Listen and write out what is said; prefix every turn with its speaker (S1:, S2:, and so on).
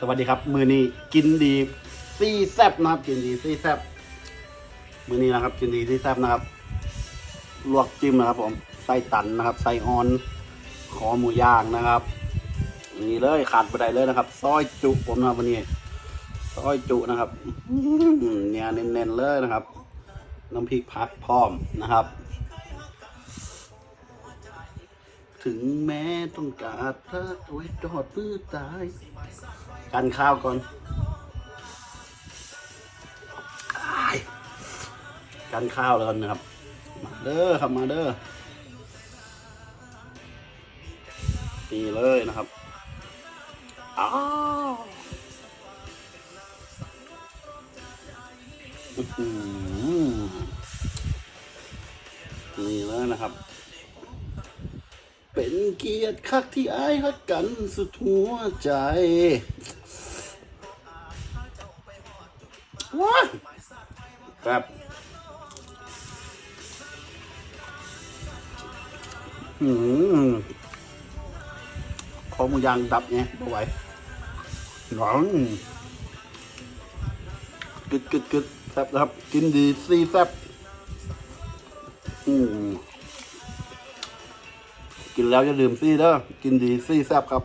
S1: สวัสดีครับ มือนี้กินดีซี่แซบนะครับ กินดีซี่แซบมือนี้นะครับ กินดีซี่แซบนะครับ ลวกจิ้มนะครับผมไส้ตันนะครับไส้ออนคอหมูย่างนะครับนี่เลยขาดไปได้เลยนะครับซอยจุผมนะวันนี้ซอยจุนะครับเนี่ยเน้นๆเลยนะครับ น้ำพริกพักพร้อมนะครับ ถึงแม้ต้องการพระไว้จอดพื้ตาย กันข้าวก่อนกันข้าวแล้วกันนะครับ มาเด้อครับมาเด้อตีเลยนะครับอ้าวอื้อหือนี่เลยนะครับ เป็นเกียรติคักที่อายฮักกันสุดหัวใจว้าครับหืมคอหมูยางดับไงไม่ไหวหวังกึดกึดกึดแซ่บครับ กินดีซีแซ่บอืม กินแล้วอย่าลืมซี่เด้อกินดีซี่แซ่บครับ